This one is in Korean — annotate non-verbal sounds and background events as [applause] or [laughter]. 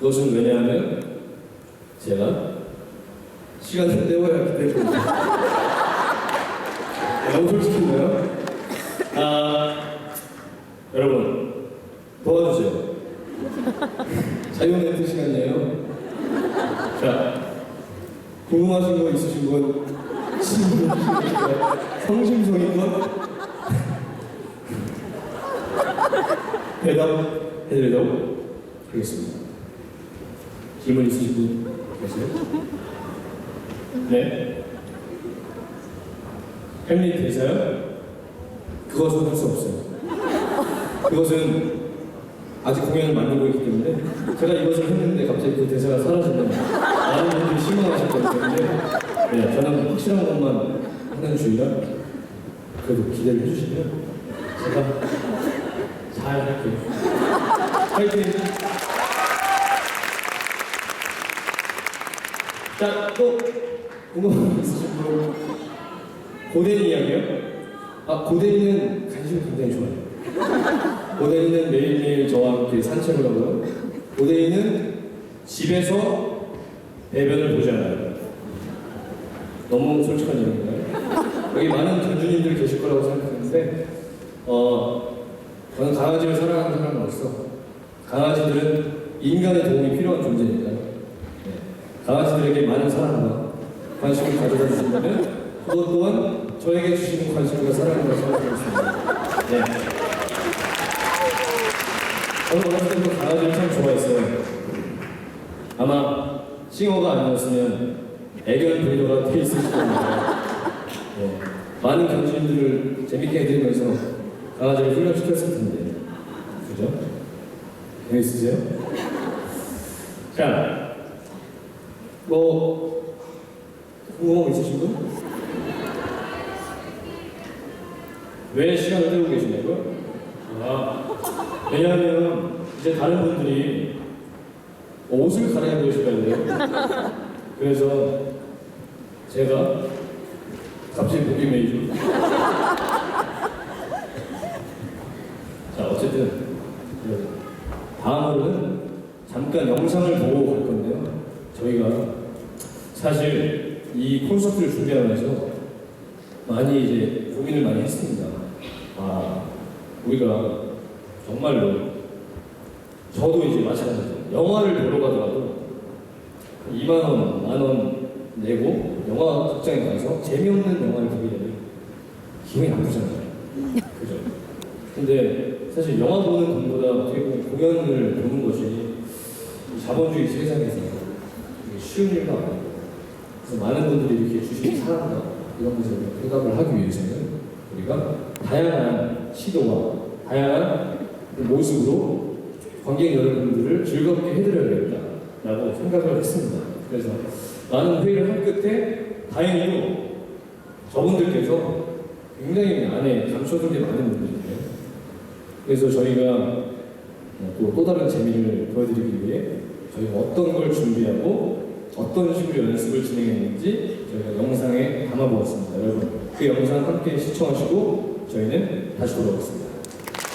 그것은 왜냐하면 제가 시간을 때워야 하기 때문에. [laughs] 너무 솔직한가요? 아 여러분 도와주세요. 자유 멘트 시간이에요. 자 궁금하신 거 있으신 분? [laughs] 질문해주시면 성심성의껏 [laughs] 대답해드리도록 하겠습니다. 질문 있으신 분 계세요? 네? 햄릿 되세요? 그것은 할 수 없어요. 그것은 아직 공연을 만들고 있기 때문에 제가 이것을 했는데 갑자기 그 대사가 사라진다면 많은 분들이 실망하실 거기 때문에 네, 저는 확실한 것만 하는 주의라 그래도 기대를 해주시면 제가 잘 할게요. 파이팅! 자, 또 궁금한 거 있으신 분? 고된 이야기요? 아, 고den이는 관심이 굉장히 좋아요. 고den이는 매일매일 저와 함께 산책을 하고요. 고den이는 집에서 배변을 보지 않아요. 너무 솔직한 얘기인가요? 여기 많은 견주님들 계실 거라고 생각하는데, 어, 저는 강아지를 사랑하는 사람으로서 강아지들은 인간의 도움이 필요한 존재니까요. 네. 강아지들에게 많은 사랑과 관심을 가져다 주신다면 그것 또한 저에게 주시는 관심과 사랑이라고 생각하겠습니다. 네. 저는 어렸을 때부터 강아지를 참 좋아했어요. 아마 싱어가 아니었으면 애견 브리더가 돼 있을 겁니다. 네. 많은 견주님들을 재밌게 해드리면서 강아지를 훈련시켰을 텐데. 그죠? 재밌으세요? 자, 뭐, 궁금한 거 있으신 분? 왜 시간을 때우고 계시냐고요? 아, 왜냐하면 이제 다른 분들이 옷을 갈아입으셔야 돼요. 그래서 제가 갑자기 목이 메이죠. 자, 어쨌든 그 다음으로는 잠깐 영상을 보고 갈 건데요. 저희가 사실 이 콘서트를 준비하면서 많이 이제 고민을 많이 했습니다. 아, 우리가 정말로 저도 이제 마찬가지죠. 영화를 보러 가더라도 2만 원, 만 원 내고 영화 극장에 가서 재미없는 영화를 보게 되면 기분이 나쁘잖아요. 그죠? 근데 사실 영화 보는 돈보다 어떻게 보면 공연을 보는 것이 이 자본주의 세상에서 쉬운 일도 아니고 많은 분들이 이렇게 주신 사랑과 이런 것을 해답을 하기 위해서는 우리가 다양한 시도와 다양한 그 모습으로 관객 여러분들을 즐겁게 해드려야겠다라고 생각을 했습니다. 그래서 많은 회의를 한 끝에 다행히도 저분들께서 굉장히 안에 감춰둔 게 많은 분들이에요. 그래서 저희가 또, 또 다른 재미를 보여드리기 위해 저희가 어떤 걸 준비하고 어떤 식으로 연습을 진행했는지 저희가 영상에 담아보았습니다. 여러분 그 영상 함께 시청하시고 저희는 다시 돌아오겠습니다.